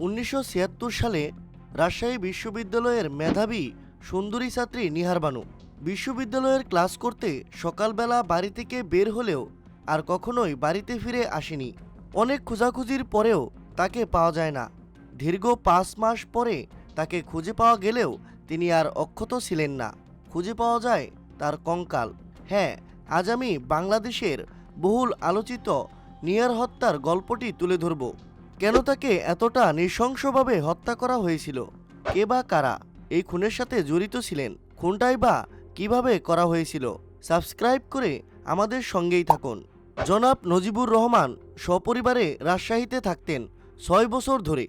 উনিশশো ছিয়াত্তর সালে রাজশাহী বিশ্ববিদ্যালয়ের মেধাবী সুন্দরী ছাত্রী নিহার বানু বিশ্ববিদ্যালয়ের ক্লাস করতে সকালবেলা বাড়ি থেকে বের হলেও আর কখনোই বাড়িতে ফিরে আসেনি। অনেক খোঁজাখুঁজির পরেও তাকে পাওয়া যায় না। দীর্ঘ পাঁচ মাস পরে তাকে খুঁজে পাওয়া গেলেও তিনি আর অক্ষত ছিলেন না। খুঁজে পাওয়া যায় তার কঙ্কাল। হ্যাঁ আজ আমি বাংলাদেশের বহুল আলোচিত নিয়ার হত্যার গল্পটি তুলে ধরব। কেন তাকে এতটা নৃশংসভাবে হত্যা করা হয়েছিল? কে বা কারা? এই খুনের সাথে জড়িত ছিলেন? খুনটাই বা কীভাবে করা হয়েছিল? সাবস্ক্রাইব করে আমাদের সঙ্গেই থাকুন। জনাব নজিবুর রহমান সপরিবারে রাজশাহীতে থাকতেন ছয় বছর ধরে।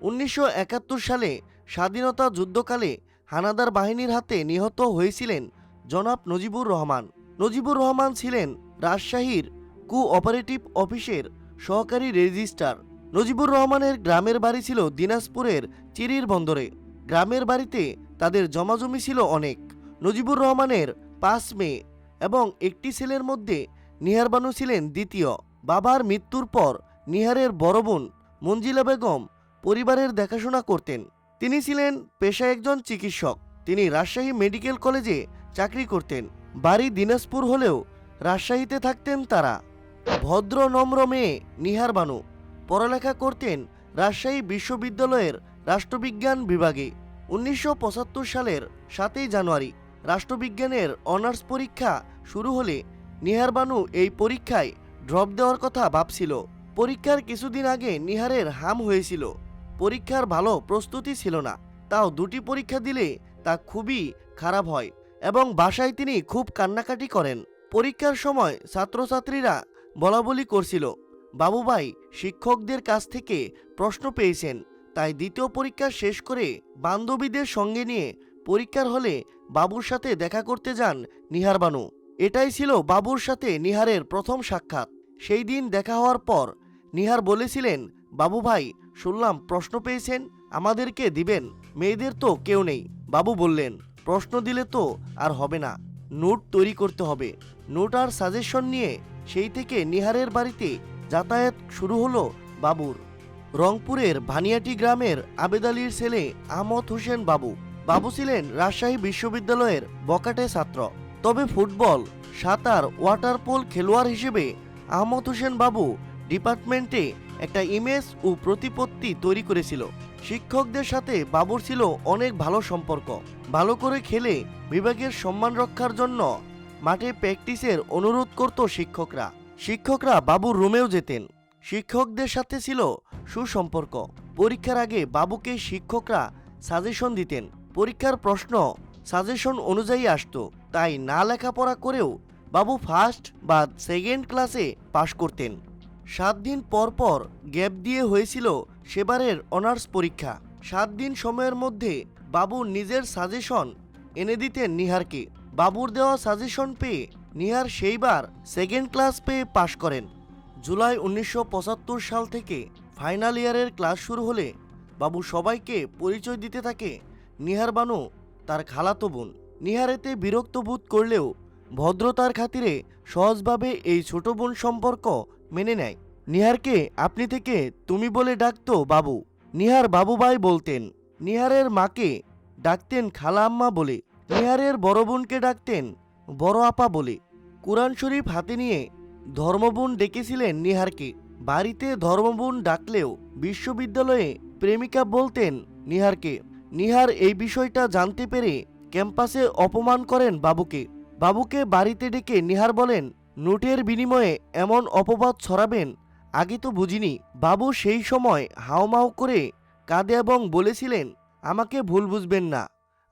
উনিশশো একাত্তর সালে স্বাধীনতা যুদ্ধকালে হানাদার বাহিনীর হাতে নিহত হয়েছিলেন জনাব নজিবুর রহমান। নজিবুর রহমান ছিলেন রাজশাহীর কোঅপারেটিভ অফিসের সহকারী রেজিস্ট্রার নজিবুর রহমানের গ্রামের বাড়ি ছিল দিনাজপুরের চিরির বন্দরে। গ্রামের বাড়িতে তাদের জমাজমি ছিল অনেক। নজিবুর রহমানের পাঁচ মেয়ে এবং একটি ছেলের মধ্যে নিহার বানু ছিলেন দ্বিতীয়। বাবার মৃত্যুর পর নিহারের বড় বোন মঞ্জিলা বেগম পরিবারের দেখাশোনা করতেন। তিনি ছিলেন পেশায় একজন চিকিৎসক। তিনি রাজশাহী মেডিকেল কলেজে চাকরি করতেন। বাড়ি দিনাজপুর হলেও রাজশাহীতে থাকতেন তারা। ভদ্র, নম্র মেয়ে নিহার বানু। পড়ালেখা করতেন রাজশাহী বিশ্ববিদ্যালয়ের রাষ্ট্রবিজ্ঞান বিভাগে। উনিশশো পঁচাত্তর সালের সাতই জানুয়ারি রাষ্ট্রবিজ্ঞানের অনার্স পরীক্ষা শুরু হলে নিহার বানু এই পরীক্ষায় ড্রপ দেওয়ার কথা ভাবছিল। পরীক্ষার কিছুদিন আগে নিহারের হাম হয়েছিল। পরীক্ষার ভালো প্রস্তুতি ছিল না। তাও দুটি পরীক্ষা দিলে তা খুবই খারাপ হয় এবং বাসায় তিনি খুব কান্নাকাটি করেন। পরীক্ষার সময় ছাত্রছাত্রীরা বলাবলি করছিল, বাবুভাই, শিক্ষকদের কাছ থেকে প্রশ্ন পেয়েছেন, তাই দ্বিতীয় পরীক্ষা শেষ করে বান্ধবীদের সঙ্গে নিয়ে পরীক্ষার হলে বাবুর সাথে দেখা করতে যান নিহার বানু। এটাই ছিল বাবুর সাথে নিহারের প্রথম সাক্ষাৎ। সেই দিন দেখা হওয়ার পর নিহার বলেছিলেন বাবু ভাই শুনলাম প্রশ্ন পেয়েছেন, আমাদেরকে দিবেন, মেয়েদের তো কেউ নেই। বাবু বললেন, প্রশ্ন দিলে তো আর হবে না, নোট তৈরি করতে হবে। নোট আর সাজেশন নিয়ে সেই থেকে নিহারের বাড়িতে যাতায়াত শুরু হলো বাবুর। রংপুরের ভানিয়াটি গ্রামের আবেদ আলীর ছেলে আহমদ হোসেন বাবু। বাবু ছিলেন রাজশাহী বিশ্ববিদ্যালয়ের বকাটে ছাত্র। তবে ফুটবল, সাঁতার ওয়াটার পোল খেলোয়াড় হিসেবে আহমদ হোসেন বাবু ডিপার্টমেন্টে একটা ইমেজ ও প্রতিপত্তি তৈরি করেছিল। শিক্ষকদের সাথে বাবুর ছিল অনেক ভালো সম্পর্ক। ভালো করে খেলে বিভাগের সম্মান রক্ষার জন্য মাঠে প্র্যাকটিসের অনুরোধ করত শিক্ষকরা। শিক্ষকরা বাবুর রুমেও যেতেন। শিক্ষকদের সাথে ছিল সুসম্পর্ক। পরীক্ষার আগে বাবুকে শিক্ষকরা সাজেশন দিতেন। পরীক্ষার প্রশ্ন সাজেশন অনুযায়ী আসতো। তাই না লেখাপড়া করেও বাবু ফার্স্ট বা সেকেন্ড ক্লাসে পাশ করতেন। সাত দিন পর পর গ্যাপ দিয়ে হয়েছিল সেবারের অনার্স পরীক্ষা। সাত দিন সময়ের মধ্যে বাবু নিজের সাজেশন এনে দিতেন নিহারকে। বাবুর দেওয়া সাজেশন পেয়ে নিহার সেইবার সেকেন্ড ক্লাস পেয়ে পাশ করেন। জুলাই উনিশশো পঁচাত্তর সাল থেকে ফাইনাল ইয়ারের ক্লাস শুরু হলে বাবু সবাইকে পরিচয় দিতে থাকে নিহার বানু, তার খালাতো বোন। নিহার এতে বিরক্ত বোধ করলেও ভদ্রতার খাতিরে সহজভাবে এই ছোট বোন সম্পর্ক মেনে নেয়। নিহারকে আপনি থেকে তুমি বলে ডাকতো বাবু। নিহার বাবুভাই বলতেন, নিহারের মাকে ডাকতেন খালা আম্মা বলে। নিহারের বড় বোনকে ডাকতেন বড় আপা বলে। কোরআন শরীফ হাতে নিয়ে ধর্মবোন ডেকেছিলেন নিহারকে। বাড়িতে ধর্মবোন ডাকলেও বিশ্ববিদ্যালয়ে প্রেমিকা বলতেন নিহারকে। নিহার এই বিষয়টা জানতে পেরে ক্যাম্পাসে অপমান করেন বাবুকে। বাবুকে বাড়িতে ডেকে নিহার বলেন, নোটের বিনিময়ে এমন অপবাদ ছড়াবেন, আগে তো বুঝিনি। বাবু সেই সময় হাওমাও করে কাঁদে এবং বলেছিলেন, আমাকে ভুল বুঝবেন না।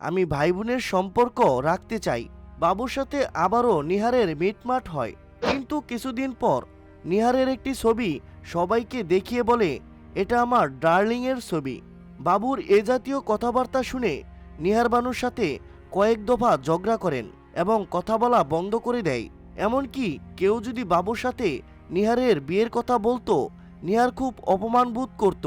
আমি ভাই বোনের সম্পর্ক রাখতে চাই। বাবুর সাথে আবারও নিহারের মিটমাট হয়। কিন্তু কিছুদিন পর নিহারের একটি ছবি সবাইকে দেখিয়ে বলে, এটা আমার ডার্লিংয়ের ছবি। বাবুর এ জাতীয় কথাবার্তা শুনে নিহার বানুর সাথে কয়েক দফা ঝগড়া করেন এবং কথা বলা বন্ধ করে দেয়। এমনকি কেউ যদি বাবুর সাথে নিহারের বিয়ের কথা বলতো, নিহার খুব অপমান বোধ করত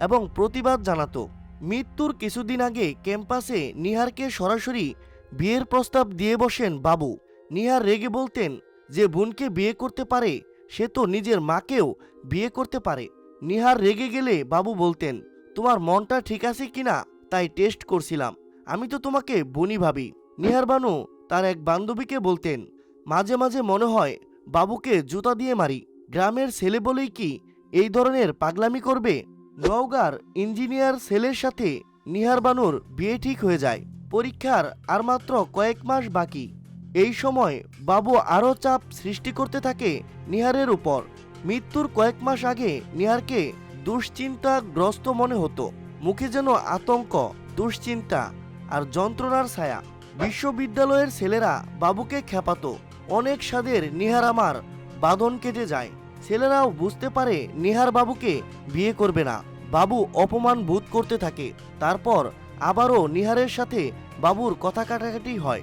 এবং প্রতিবাদ জানাতো। মৃত্যুর কিছুদিন আগে ক্যাম্পাসে নিহারকে সরাসরি বিয়ের প্রস্তাব দিয়ে বসেন বাবু। নিহার রেগে বলতেন যে বোনকে বিয়ে করতে পারে, সে তো নিজের মাকেও বিয়ে করতে পারে। নিহার রেগে গেলে বাবু বলতেন, তোমার মনটা ঠিক আছে কিনা তাই টেস্ট করছিলাম। আমি তো তোমাকে বনি ভাবি। নিহার বানু তার এক বান্ধবীকে বলতেন, মাঝে মাঝে মনে হয় বাবুকে জুতা দিয়ে মারি। গ্রামের ছেলে বলেই কি এই ধরনের পাগলামি করবে? নওগাঁর ইঞ্জিনিয়ার ছেলের সাথে নিহার বানুর বিয়ে ঠিক হয়ে যায়। পরীক্ষার আর মাত্র কয়েক মাস বাকি। এই সময় বাবু আরও চাপ সৃষ্টি করতে থাকে নিহারের উপর। মৃত্যুর কয়েক মাস আগে নিহারকে দুশ্চিন্তাগ্রস্ত মনে হতো। মুখে যেন আতঙ্ক, দুশ্চিন্তা আর যন্ত্রণার ছায়া। বিশ্ববিদ্যালয়ের ছেলেরা বাবুকে খেপাতো অনেক স্বাদের নিহার আমার বাঁধন কেটে যায়। ছেলেরাও বুঝতে পারে নেহার বাবুকে বিয়ে করবে না। বাবু অপমান বোধ করতে থাকে। তারপর আবারও নিহারের সাথে বাবুর কথা কাটাকাটি হয়।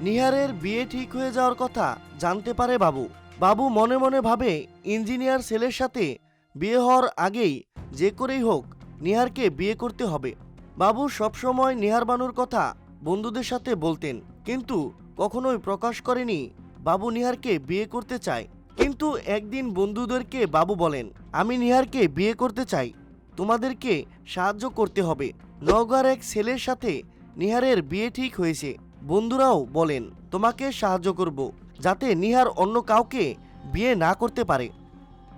নিহারের বিয়ে ঠিক হয়ে যাওয়ার কথা জানতে পারে বাবু। বাবু মনে মনে ভাবে ইঞ্জিনিয়ার ছেলের সাথে বিয়ে হওয়ার আগেই যে করেই হোক নিহারকে বিয়ে করতে হবে। বাবু সবসময় নিহার বানুর কথা বন্ধুদের সাথে বলতেন। কিন্তু কখনোই প্রকাশ করেনি বাবু নিহারকে বিয়ে করতে চায়। কিন্তু একদিন বন্ধুদেরকে বাবু বলেন, আমি নিহারকে বিয়ে করতে চাই। তোমাদেরকে সাহায্য করতে হবে। নওগাঁর এক ছেলের সাথে নিহারের বিয়ে ঠিক হয়েছে। বন্ধুরাও বলেন, তোমাকে সাহায্য করব, যাতে নিহার অন্য কাউকে বিয়ে না করতে পারে।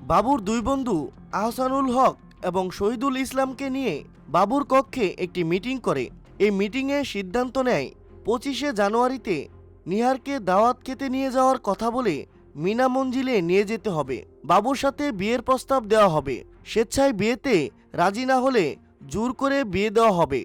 বাবুর দুই বন্ধু, আহসানুল হক এবং শহীদুল ইসলামকে নিয়ে বাবুর কক্ষে একটি মিটিং করে। এই মিটিংয়ে সিদ্ধান্ত নেয় পঁচিশে জানুয়ারিতে নিহারকে দাওয়াত খেতে নিয়ে যাওয়ার কথা বলে মিনা মঞ্জিলে নিয়ে যেতে হবে। বাবুর সাথে বিয়ের প্রস্তাব দেওয়া হবে। স্বেচ্ছায় বিয়েতে রাজি না হলে জোর করে বিয়ে দেওয়া হবে।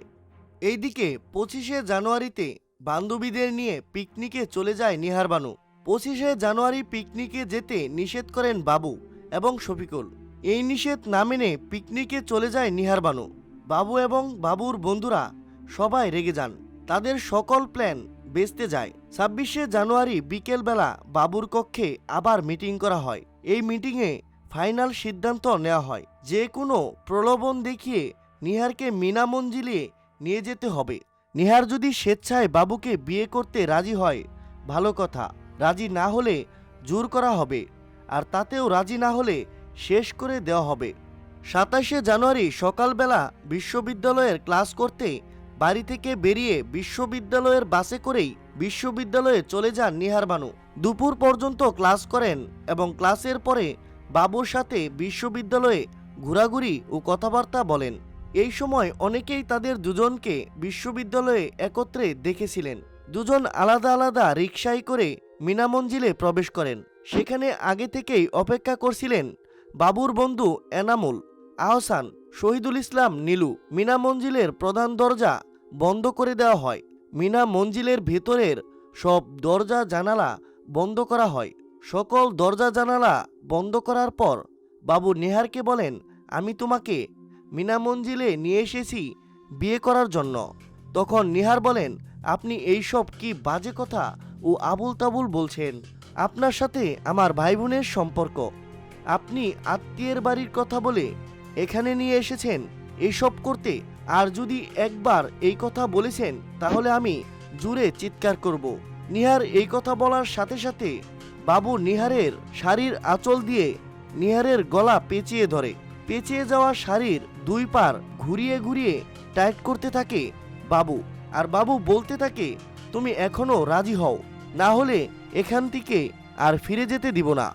এইদিকে পঁচিশে জানুয়ারিতে বান্ধবীদের নিয়ে পিকনিকে চলে যায় নিহার বানু। পঁচিশে জানুয়ারি পিকনিকে যেতে নিষেধ করেন বাবু এবং শফিকুল। এই নিষেধ না মেনে পিকনিকে চলে যায় নিহার বানু। বাবু এবং বাবুর বন্ধুরা সবাই রেগে যান। তাদের সকল প্ল্যান বেচতে যায়। ছাব্বিশে জানুয়ারি বিকেলবেলা বাবুর কক্ষে আবার মিটিং করা হয়। এই মিটিংয়ে ফাইনাল সিদ্ধান্ত নেওয়া হয়। যে কোনো প্রলোভন দেখিয়ে নিহারকে মিনা মঞ্জিলে নিয়ে যেতে হবে। নিহার যদি স্বেচ্ছায় বাবুকে বিয়ে করতে রাজি হয়, ভালো কথা। রাজি না হলে জোর করা হবে। আর তাতেও রাজি না হলে শেষ করে দেওয়া হবে। সাতাশে জানুয়ারি সকালবেলা বিশ্ববিদ্যালয়ের ক্লাস করতে বাড়ি থেকে বেরিয়ে বিশ্ববিদ্যালয়ের বাসে করেই বিশ্ববিদ্যালয়ে চলে যান নিহার বানু দুপুর পর্যন্ত ক্লাস করেন এবং ক্লাসের পরে বাবুর সাথে বিশ্ববিদ্যালয়ে ঘোরাঘুরি ও কথাবার্তা বলেন। এই সময় অনেকেই তাদের দুজনকে বিশ্ববিদ্যালয়ে একত্রে দেখেছিলেন। দুজন আলাদা আলাদা রিক্সায় করে মিনা মঞ্জিলে প্রবেশ করেন। সেখানে আগে থেকেই অপেক্ষা করছিলেন বাবুর বন্ধু এনামুল, আহসান, শহীদুল ইসলাম, নীলু। মিনা মঞ্জিলের প্রধান দরজা বন্ধ করে দেওয়া হয়। মিনা মঞ্জিলের ভেতরের সব দরজা জানালা বন্ধ করা হয়। সকল দরজা জানালা বন্ধ করার পর বাবু নেহারকে বলেন, আমি তোমাকে মিনা মঞ্জিলে নিয়ে এসেছি বিয়ে করার জন্য। তখন নিহার বলেন, আপনি এইসব কি বাজে কথা ও আবুল তাবুল বলছেন? আপনার সাথে আমার ভাই বোনের সম্পর্ক। আপনি আত্মীয়ের বাড়ির কথা বলে এখানে নিয়ে এসেছেন? এইসব করতে, আর যদি একবার এই কথা বলেছেন, তাহলে আমি জুড়ে চিৎকার করব। নিহার এই কথা বলার সাথে সাথে বাবু নিহারের শাড়ির আঁচল দিয়ে নিহারের গলা পেঁচিয়ে ধরে। পেঁচিয়ে যাওয়া শাড়ির দুই পার ঘুরিয়ে ঘুরিয়ে টাইট করতে থাকে বাবু। আর বাবু বলতে থাকে, তুমি এখনও রাজি হও, না হলে এখান থেকে আর ফিরে যেতে দিব না।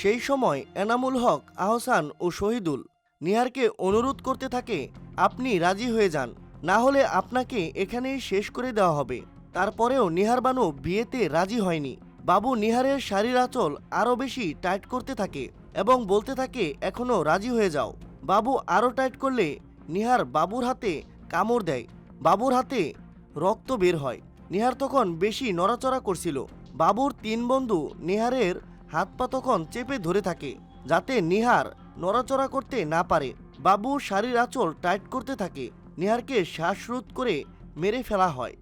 সেই সময় এনামুল হক, আহসান ও শহীদুল নিহারকে অনুরোধ করতে থাকে, আপনি রাজি হয়ে যান। না হলে আপনাকে এখানেই শেষ করে দেওয়া হবে। তারপরেও নিহার বানু বিয়েতে রাজি হয়নি। বাবু নিহারের শাড়ির আঁচল আরও বেশি টাইট করতে থাকে এবং বলতে থাকে, এখনও রাজি হয়ে যাও। বাবু আরও টাইট করলে নিহার বাবুর হাতে কামড় দেয়। বাবুর হাতে রক্ত বের হয়। নিহার তখন বেশি নড়াচড়া করছিল। বাবুর তিন বন্ধু নিহারের হাত পা তখন চেপে ধরে থাকে, যাতে নিহার নড়াচড়া করতে না পারে। বাবু শাড়ির আঁচল টাইট করতে থাকে। নিহারকে শ্বাসরোধ করে মেরে ফেলা হয়।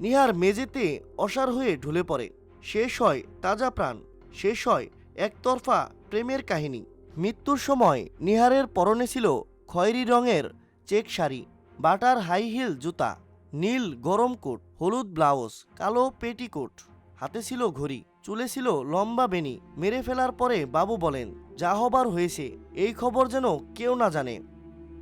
নিহার মেঝেতে অসার হয়ে ঢুলে পড়ে। শেষ হয় তাজা প্রাণ। শেষ হয় একতরফা প্রেমের কাহিনী। মৃত্যুর সময় নিহারের পরনে ছিল খয়েরি রঙের চেক শাড়ি, বাটার হাই হিল জুতা, নীল গরম কোট, হলুদ ব্লাউজ, কালো পেটিকোট। হাতে ছিল ঘড়ি, চুলে ছিল লম্বা বেনি মেরে ফেলার পরে বাবু বলেন, যা হবার হয়েছে, এই খবর যেন কেউ না জানে।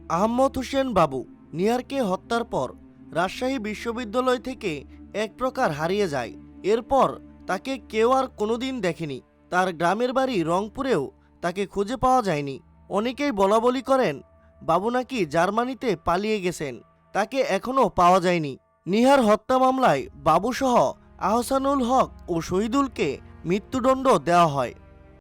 আহম্মদ হোসেন বাবু, নিহারকে হত্যার পর রাজশাহী বিশ্ববিদ্যালয় থেকে এক প্রকার হারিয়ে যায়। এরপর তাকে কেউ আর কোনোদিন দেখেনি। তার গ্রামের বাড়ি রংপুরেও তাকে খুঁজে পাওয়া যায়নি। অনেকেই বলা বলি করেন, বাবু নাকি জার্মানিতে পালিয়ে গেছেন, তাকে এখনও পাওয়া যায়নি। নিহার হত্যা মামলায় বাবুসহ আহসানুল হক ও শহীদুলকে মৃত্যুদণ্ড দেওয়া হয়।